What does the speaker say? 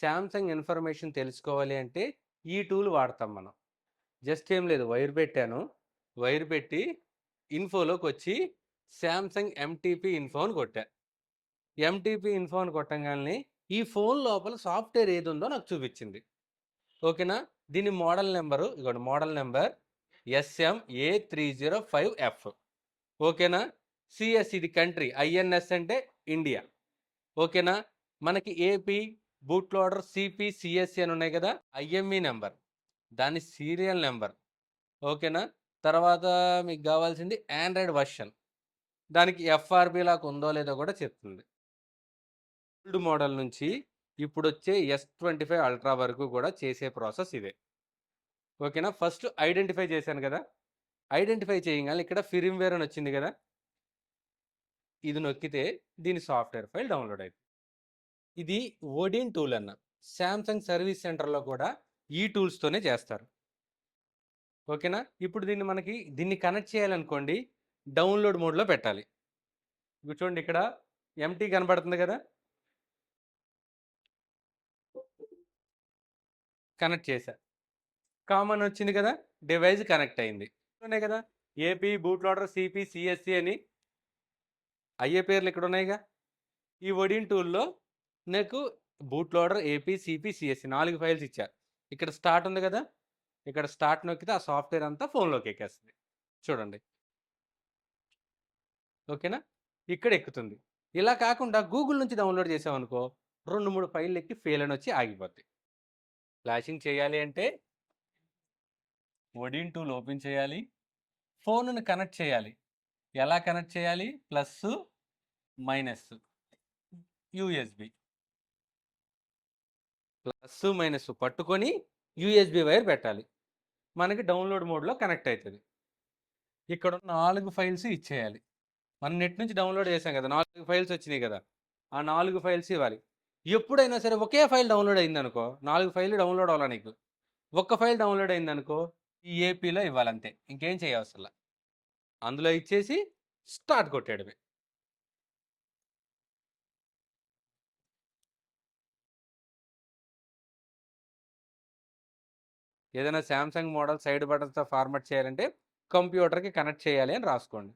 Samsung information తెలుసుకోవాలి అంటే ఈ టూల్ వాడతాం మనం. జస్ట్ ఏం లేదు వైర్ పెట్టాను. వైర్ పెట్టి ఇన్ఫోలోకి వచ్చి శాంసంగ్ ఎంటీపీ ఇన్ఫో అని కొట్టా. ఎంటీపీ ఇన్ఫో అని కొట్టంగానే ఈ ఫోన్ లోపల సాఫ్ట్వేర్ ఏది ఉందో నాకు చూపించింది. ఓకేనా? దీని మోడల్ నెంబరు ఇగోండి model number SM A three zero five F ఓకేనా? సిఎస్ ఇది కంట్రీ ఐఎన్ఎస్ అంటే ఇండియా ఓకేనా? మనకి AP boot loader CP CSC అని ఉన్నాయి కదా? IME number. దాని సీరియల్ నెంబర్. ఓకేనా? తర్వాత మీకు కావాల్సింది ఆండ్రాయిడ్ వర్షన్. దానికి ఎఫ్ఆర్బి లాగా ఉందో లేదో కూడా చెప్తుంది. ఓల్డ్ మోడల్ నుంచి ఇప్పుడు వచ్చే ఎస్ ట్వంటీ ఫైవ్ అల్ట్రా వరకు కూడా చేసే ప్రాసెస్ ఇదే. ఓకేనా? ఫస్ట్ ఐడెంటిఫై చేశాను కదా? ఐడెంటిఫై చేయగానే ఇక్కడ ఫిరిమ్వేర్ అని వచ్చింది కదా? ఇది నొక్కితే దీని సాఫ్ట్వేర్ ఫైల్ డౌన్లోడ్ అవుతుంది ఇది ఓడిన్ టూల్ అన్న. శాంసంగ్ సర్వీస్ సెంటర్లో కూడా ఈ టూల్స్తోనే చేస్తారు. ఓకేనా? ఇప్పుడు దీన్ని మనకి దీన్ని కనెక్ట్ చేయాలనుకోండి డౌన్లోడ్ మోడ్లో పెట్టాలి. కూర్చోండి చూడండి ఇక్కడ ఎంటీ కనబడుతుంది కదా? కనెక్ట్ చేశా. కామన్ వచ్చింది కదా? డివైస్ కనెక్ట్ అయింది. ఉన్నాయి కదా? AP boot loader CP CSC అని. అయ్యే పేర్లు ఇక్కడ ఉన్నాయిగా ఈ ఒడిన్ టూల్లో నాకు boot loader AP CP CSC నాలుగు ఫైల్స్ ఇచ్చారు ఇక్కడ స్టార్ట్ ఉంది కదా ఇక్కడ స్టార్ట్ నొక్కితే ఆ సాఫ్ట్వేర్ అంతా ఫోన్లోకి ఎక్కేస్తుంది. చూడండి. ఓకేనా? ఇక్కడ ఎక్కుతుంది. ఇలా కాకుండా గూగుల్ నుంచి డౌన్లోడ్ చేసామనుకో రెండు మూడు ఫైళ్ళు ఎక్కి ఫెయిల్ అని వచ్చి ఆగిపోద్ది. ఫ్లాషింగ్ చేయాలి అంటే ఒడిన్ టూల్ ఓపెన్ చేయాలి. ఫోన్ను కనెక్ట్ చేయాలి. ఎలా కనెక్ట్ చేయాలి? Plus minus USB plus minus పట్టుకొని యూఎస్బి వైర్ పెట్టాలి. మనకి డౌన్లోడ్ మోడ్లో కనెక్ట్ అవుతుంది ఇక్కడ ఉన్న నాలుగు ఫైల్స్ ఇచ్చేయాలి. మనం నెట్ నుంచి డౌన్లోడ్ చేసాం కదా నాలుగు ఫైల్స్ వచ్చినాయి కదా ఆ నాలుగు ఫైల్స్ ఇవ్వాలి. ఎప్పుడైనా సరే ఒకే ఫైల్ డౌన్లోడ్ అయింది అనుకో నాలుగు ఫైల్ డౌన్లోడ్ అవ్వాలి నీకు? ఒక్క ఫైల్ డౌన్లోడ్ అయిందనుకో ఈ ఏపీలో ఇవ్వాలంతే ఇంకేం చేయవసరం అందులో ఇచ్చేసి స్టార్ట్ కొట్టేయడమే. ఏదైనా శాంసంగ్ మోడల్ సైడ్ బటన్స్తో ఫార్మాట్ చేయాలంటే కంప్యూటర్కి కనెక్ట్ చేయాలి అని రాసుకోండి.